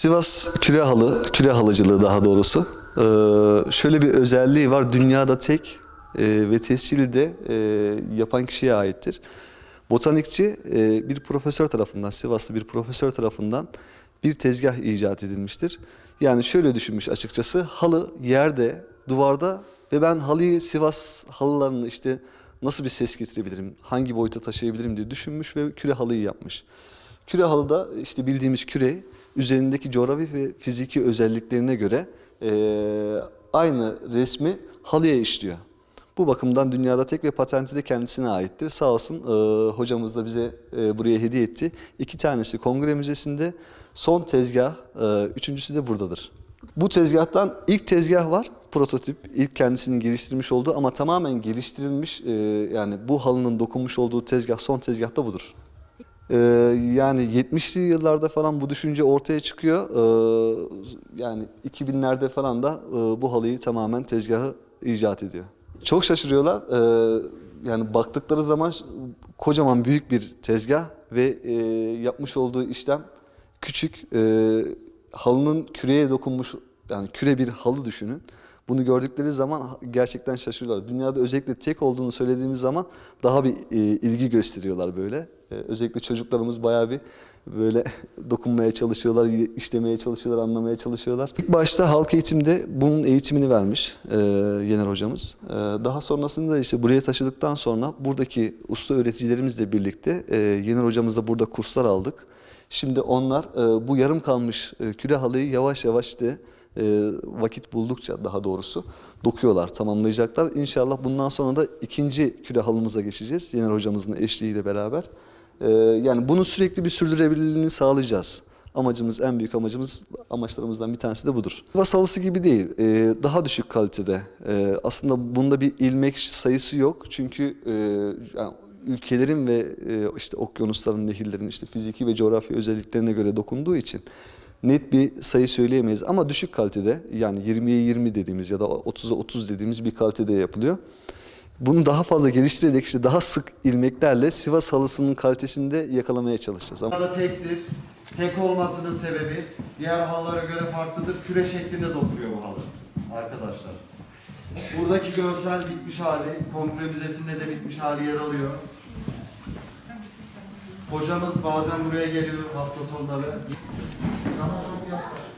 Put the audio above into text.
Sivas küre halı, küre halıcılığı daha doğrusu. Ee, şöyle bir özelliği var. Dünyada tek e, ve tescili de e, yapan kişiye aittir. Botanikçi e, bir profesör tarafından, Sivaslı bir profesör tarafından bir tezgah icat edilmiştir. Yani şöyle düşünmüş açıkçası. Halı yerde, duvarda ve ben halıyı Sivas halılarını işte nasıl bir ses getirebilirim, hangi boyuta taşıyabilirim diye düşünmüş ve küre halıyı yapmış. Küre halıda işte bildiğimiz küre üzerindeki coğrafi ve fiziki özelliklerine göre eee, aynı resmi halıya işliyor. Bu bakımdan dünyada tek ve patenti de kendisine aittir. Sağ olsun eee, hocamız da bize eee, buraya hediye etti. İki tanesi Kongre Müzesi'nde, son tezgah, eee, üçüncüsü de buradadır. Bu tezgahtan ilk tezgah var, prototip, ilk kendisinin geliştirmiş olduğu ama tamamen geliştirilmiş, eee, yani bu halının dokunmuş olduğu tezgah, son tezgah da budur. Ee, yani 70'li yıllarda falan bu düşünce ortaya çıkıyor. Ee, yani 2000'lerde falan da e, bu halıyı tamamen tezgahı icat ediyor. Çok şaşırıyorlar. Ee, yani baktıkları zaman kocaman büyük bir tezgah ve e, yapmış olduğu işlem küçük. E, halının küreye dokunmuş yani küre bir halı düşünün. Bunu gördükleri zaman gerçekten şaşırıyorlar. Dünyada özellikle tek olduğunu söylediğimiz zaman daha bir e, ilgi gösteriyorlar böyle. E, özellikle çocuklarımız bayağı bir böyle dokunmaya çalışıyorlar, işlemeye çalışıyorlar, anlamaya çalışıyorlar. İlk başta halk eğitimde bunun eğitimini vermiş e, Yener hocamız. E, daha sonrasında işte buraya taşıdıktan sonra buradaki usta öğreticilerimizle birlikte e, Yener hocamızla burada kurslar aldık. Şimdi onlar e, bu yarım kalmış e, küre halıyı yavaş yavaş de e, vakit buldukça daha doğrusu dokuyorlar, tamamlayacaklar. İnşallah bundan sonra da ikinci küre halımıza geçeceğiz. Yener hocamızın eşliğiyle beraber. E, yani bunu sürekli bir sürdürülebilirliğini sağlayacağız. Amacımız, en büyük amacımız, amaçlarımızdan bir tanesi de budur. Sivas halısı gibi değil, e, daha düşük kalitede. E, aslında bunda bir ilmek sayısı yok. Çünkü e, yani ülkelerin ve e, işte okyanusların, nehirlerin işte fiziki ve coğrafi özelliklerine göre dokunduğu için net bir sayı söyleyemeyiz ama düşük kalitede yani 20'ye 20 dediğimiz ya da 30'a 30 dediğimiz bir kalitede yapılıyor. Bunu daha fazla geliştirerek işte daha sık ilmeklerle Sivas halısının kalitesini de yakalamaya çalışacağız. Ama da tektir. Tek olmasının sebebi diğer halılara göre farklıdır. Küre şeklinde dokunuyor bu halı arkadaşlar. Buradaki görsel bitmiş hali, Kongre Müzesi'nde de bitmiş hali yer alıyor. Hocamız bazen buraya geliyor hafta sonları. Daha çok yaklaş.